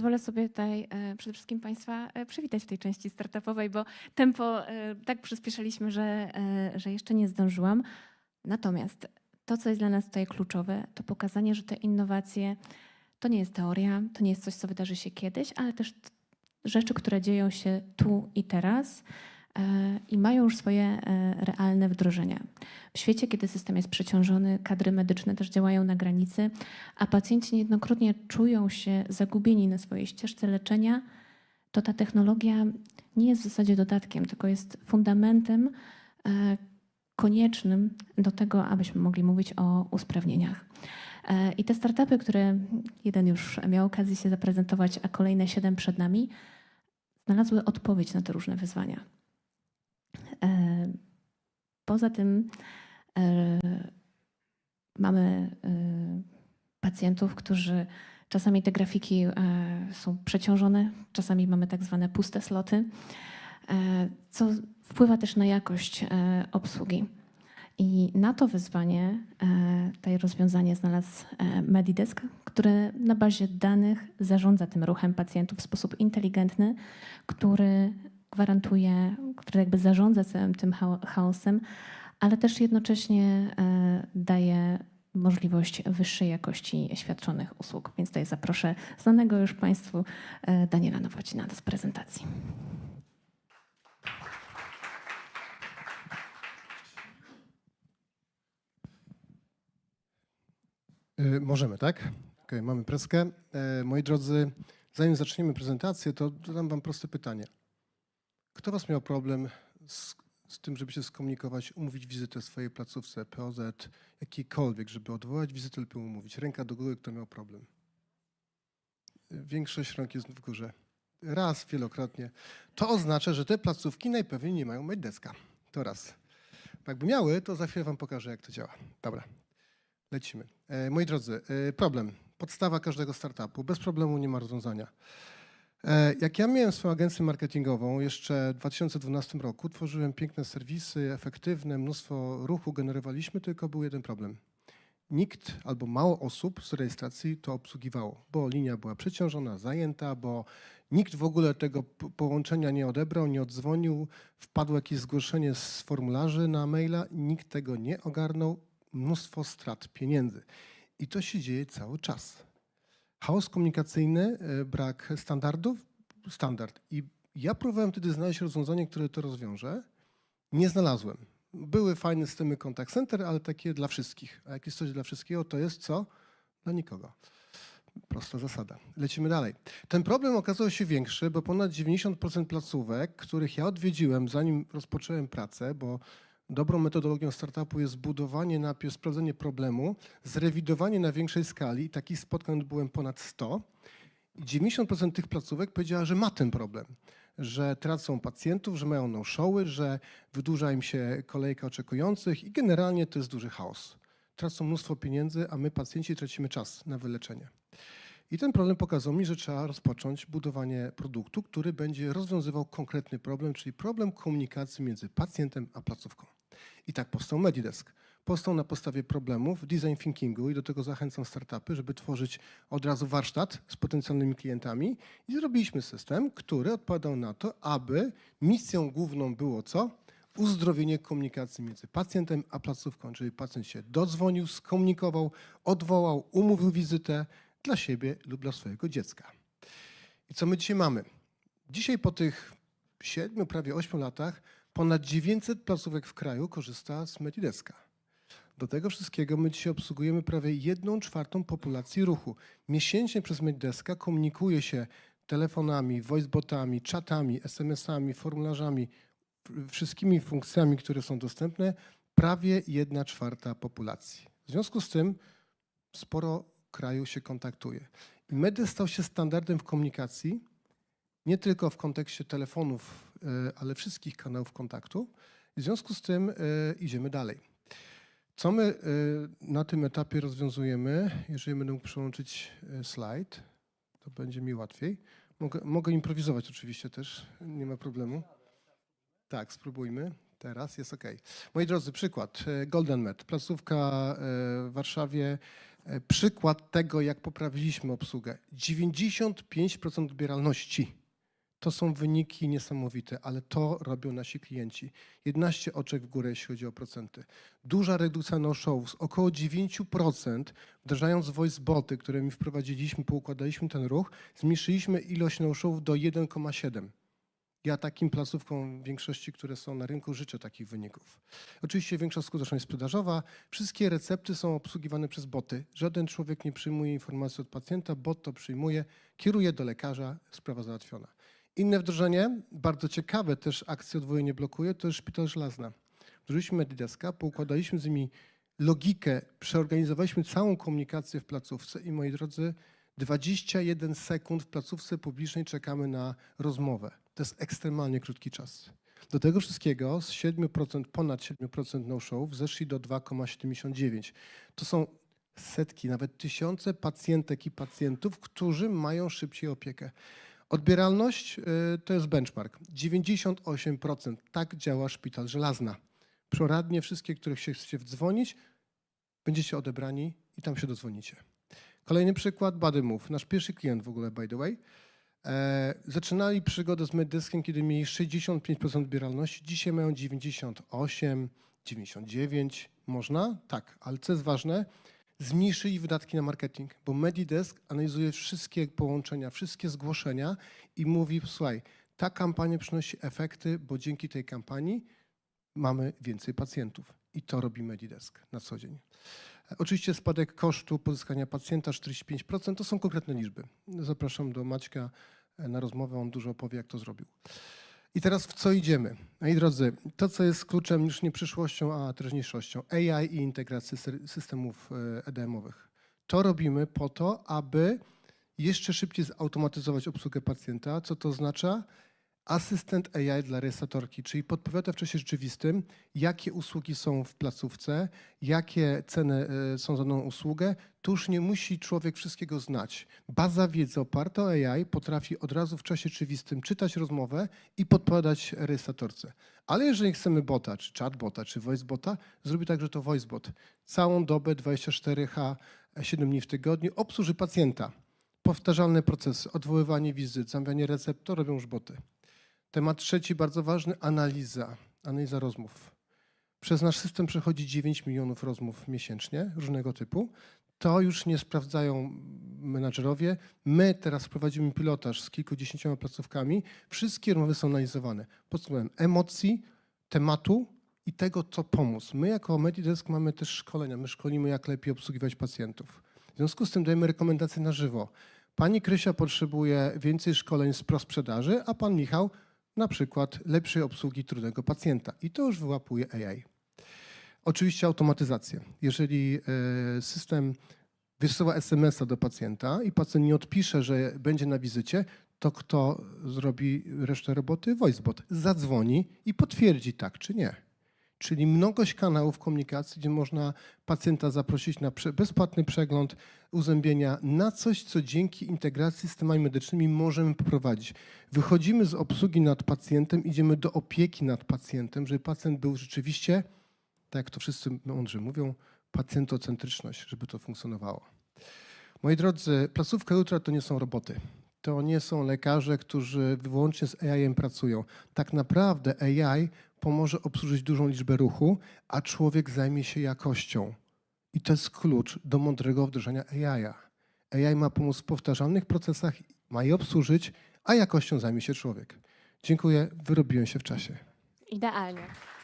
Pozwolę sobie tutaj e, przede wszystkim Państwa e, przywitać w tej części startupowej, bo tempo e, tak przyspieszyliśmy, że, że jeszcze nie zdążyłam. Natomiast to, co jest dla nas tutaj kluczowe, to pokazanie, że te innowacje to nie jest teoria, to nie jest coś, co wydarzy się kiedyś, ale też rzeczy, które dzieją się tu i teraz i mają już swoje e, realne wdrożenia. W świecie, kiedy system jest przeciążony, kadry medyczne też działają na granicy, a pacjenci niejednokrotnie czują się zagubieni na swojej ścieżce leczenia, to ta technologia nie jest w zasadzie dodatkiem, tylko jest fundamentem e, koniecznym do tego, abyśmy mogli mówić o usprawnieniach. E, I te startupy, które jeden już miał okazję się zaprezentować, a kolejne siedem przed nami, znalazły odpowiedź na te różne wyzwania. E, Poza tym e, mamy e, pacjentów, którzy czasami te grafiki są przeciążone, czasami mamy tak zwane puste sloty, co wpływa też na jakość obsługi. I na to wyzwanie tutaj rozwiązanie znalazł Medidesk, który na bazie danych zarządza tym ruchem pacjentów w sposób inteligentny, który gwarantuje, który jakby zarządza całym tym chao- chaosem, ale też jednocześnie e, daje możliwość wyższej jakości świadczonych usług. Więc tutaj zaproszę znanego już Państwu e, Daniela Nowocina do prezentacji. Y, Możemy, tak? Okej, mamy preskę. E, Moi drodzy, zanim zaczniemy prezentację, to zadam wam proste pytanie. Kto was miał problem z, z tym, żeby się skomunikować, umówić wizytę w swojej placówce, POZ, jakiejkolwiek, żeby odwołać wizytę lub umówić? Ręka do góry, kto miał problem? Większość rąk jest w górze. Raz, wielokrotnie. To oznacza, że te placówki najpewniej nie mają deska. To raz. Jakby miały, to za chwilę wam pokażę, jak to działa. Dobra. Lecimy. E, moi drodzy, e, problem. Podstawa każdego startupu. Bez problemu nie ma rozwiązania. E, jak ja miałem swoją agencję marketingową jeszcze w 2012 roku, tworzyłem piękne serwisy, efektywne, mnóstwo ruchu generowaliśmy, tylko był jeden problem. Nikt albo mało osób z rejestracji to obsługiwało, bo linia była przeciążona, zajęta, bo nikt w ogóle tego połączenia nie odebrał, nie odzwonił, wpadło jakieś zgłoszenie z formularzy na maila, nikt tego nie ogarnął, mnóstwo strat pieniędzy. I to się dzieje cały czas. Chaos komunikacyjny, e, brak standardów, standard. I ja próbowałem wtedy znaleźć rozwiązanie, które to rozwiąże. Nie znalazłem. Były fajne systemy contact center, ale takie dla wszystkich. A jak jest coś dla wszystkiego, to jest co? Dla nikogo. Prosta zasada. Lecimy dalej. Ten problem okazał się większy, bo ponad 90% placówek, których ja odwiedziłem, zanim rozpocząłem pracę, bo dobrą metodologią startupu jest budowanie najpierw, sprawdzenie problemu, zrewidowanie na większej skali. Takich spotkań odbyłem ponad 100. I 90% tych placówek powiedziała, że ma ten problem, że tracą pacjentów, że mają no-showy, że wydłuża im się kolejka oczekujących i generalnie to jest duży chaos. Tracą mnóstwo pieniędzy, a my pacjenci tracimy czas na wyleczenie. I ten problem pokazał mi, że trzeba rozpocząć budowanie produktu, który będzie rozwiązywał konkretny problem, czyli problem komunikacji między pacjentem a placówką. I tak powstał Medidesk. Powstał na podstawie problemów design thinkingu i do tego zachęcam startupy, żeby tworzyć od razu warsztat z potencjalnymi klientami i zrobiliśmy system, który odpowiadał na to, aby misją główną było co? Uzdrowienie komunikacji między pacjentem a placówką, czyli pacjent się dodzwonił, skomunikował, odwołał, umówił wizytę dla siebie lub dla swojego dziecka. I co my dzisiaj mamy? Dzisiaj po tych siedmiu, prawie ośmiu latach ponad 900 placówek w kraju korzysta z Medideska. Do tego wszystkiego my dzisiaj obsługujemy prawie jedną czwartą populacji ruchu. Miesięcznie przez Medideska komunikuje się telefonami, voicebotami, czatami, SMS-ami, formularzami, wszystkimi funkcjami, które są dostępne, prawie jedna czwarta populacji. W związku z tym sporo kraju się kontaktuje. I Medes stał się standardem w komunikacji, nie tylko w kontekście telefonów, e, ale wszystkich kanałów kontaktu. W związku z tym e, idziemy dalej. Co my e, na tym etapie rozwiązujemy? Jeżeli będę mógł przełączyć slajd, to będzie mi łatwiej. Mogę, mogę improwizować oczywiście też, nie ma problemu. Tak, spróbujmy. Teraz jest OK. Moi drodzy, przykład. Golden Med, placówka w Warszawie. Przykład tego, jak poprawiliśmy obsługę. 95% odbieralności. To są wyniki niesamowite, ale to robią nasi klienci. 11 oczek w górę, jeśli chodzi o procenty. Duża redukcja no-shows, około 9%, wdrażając voice boty, które mi wprowadziliśmy, poukładaliśmy ten ruch, zmniejszyliśmy ilość no-showów do 1,7. Ja takim placówkom w większości, które są na rynku, życzę takich wyników. Oczywiście większa skuteczność sprzedażowa. Wszystkie recepty są obsługiwane przez boty. Żaden człowiek nie przyjmuje informacji od pacjenta, bot to przyjmuje, kieruje do lekarza, sprawa załatwiona. Inne wdrożenie, bardzo ciekawe, też akcję odwołuje blokuje, to jest szpital żelazna. Wdrożyliśmy Medideska, poukładaliśmy z nimi logikę, przeorganizowaliśmy całą komunikację w placówce i moi drodzy, 21 sekund w placówce publicznej czekamy na rozmowę. To jest ekstremalnie krótki czas. Do tego wszystkiego z 7%, ponad 7% no-show zeszli do 2,79. To są setki, nawet tysiące pacjentek i pacjentów, którzy mają szybciej opiekę. Odbieralność y, to jest benchmark. 98%. Tak działa szpital żelazna. Przeradnie wszystkie, których się chcecie wdzwonić, będziecie odebrani i tam się dodzwonicie. Kolejny przykład, Badymove. Nasz pierwszy klient w ogóle, by the way. E, zaczynali przygodę z Meddyskiem, kiedy mieli 65% odbieralności. Dzisiaj mają 98, 99. Można? Tak, ale co jest ważne, zmniejszyli wydatki na marketing, bo Medidesk analizuje wszystkie połączenia, wszystkie zgłoszenia i mówi, słuchaj, ta kampania przynosi efekty, bo dzięki tej kampanii mamy więcej pacjentów. I to robi Medidesk na co dzień. E, Oczywiście spadek kosztu pozyskania pacjenta 45% to są konkretne liczby. Zapraszam do Maćka e, na rozmowę, on dużo opowie, jak to zrobił. I teraz w co idziemy? Moi drodzy, to co jest kluczem już nie przyszłością, a teraźniejszością, AI i integracji sy- systemów e, EDM-owych. To robimy po to, aby jeszcze szybciej zautomatyzować obsługę pacjenta. Co to oznacza? Asystent AI dla rejestratorki, czyli podpowiada w czasie rzeczywistym, jakie usługi są w placówce, jakie ceny e, są za daną usługę. Tu już nie musi człowiek wszystkiego znać. Baza wiedzy oparta o AI potrafi od razu w czasie rzeczywistym czytać rozmowę i podpowiadać rejestratorce. Ale jeżeli chcemy bota, czy chatbota, czy voicebota, zrobi tak, że to voicebot całą dobę 24H, 7 dni w tygodniu obsłuży pacjenta. Powtarzalne procesy, odwoływanie wizyt, zamawianie recept, to robią już boty. Temat trzeci, bardzo ważny, analiza, analiza rozmów. Przez nasz system przechodzi 9 milionów rozmów miesięcznie różnego typu. To już nie sprawdzają menadżerowie. My teraz prowadzimy pilotaż z kilkudziesięcioma placówkami. Wszystkie rozmowy są analizowane pod emocji, tematu i tego, co pomóc. My jako Medidesk mamy też szkolenia. My szkolimy, jak lepiej obsługiwać pacjentów. W związku z tym dajemy rekomendacje na żywo. Pani Krysia potrzebuje więcej szkoleń z prosprzedaży, a pan Michał na przykład lepszej obsługi trudnego pacjenta. I to już wyłapuje AI. Oczywiście automatyzacja. Jeżeli e, system wysyła SMS-a do pacjenta i pacjent nie odpisze, że będzie na wizycie, to kto zrobi resztę roboty? VoiceBot. Zadzwoni i potwierdzi tak czy nie. Czyli mnogość kanałów komunikacji, gdzie można pacjenta zaprosić na bezpłatny przegląd uzębienia, na coś, co dzięki integracji z systemami medycznymi możemy poprowadzić. Wychodzimy z obsługi nad pacjentem, idziemy do opieki nad pacjentem, żeby pacjent był rzeczywiście, tak jak to wszyscy mądrzy mówią, pacjentocentryczność, żeby to funkcjonowało. Moi drodzy, placówka jutra to nie są roboty. To nie są lekarze, którzy wyłącznie z AI pracują. Tak naprawdę AI pomoże obsłużyć dużą liczbę ruchu, a człowiek zajmie się jakością. I to jest klucz do mądrego wdrożenia AI. AI ma pomóc w powtarzalnych procesach, ma je obsłużyć, a jakością zajmie się człowiek. Dziękuję, wyrobiłem się w czasie. Idealnie.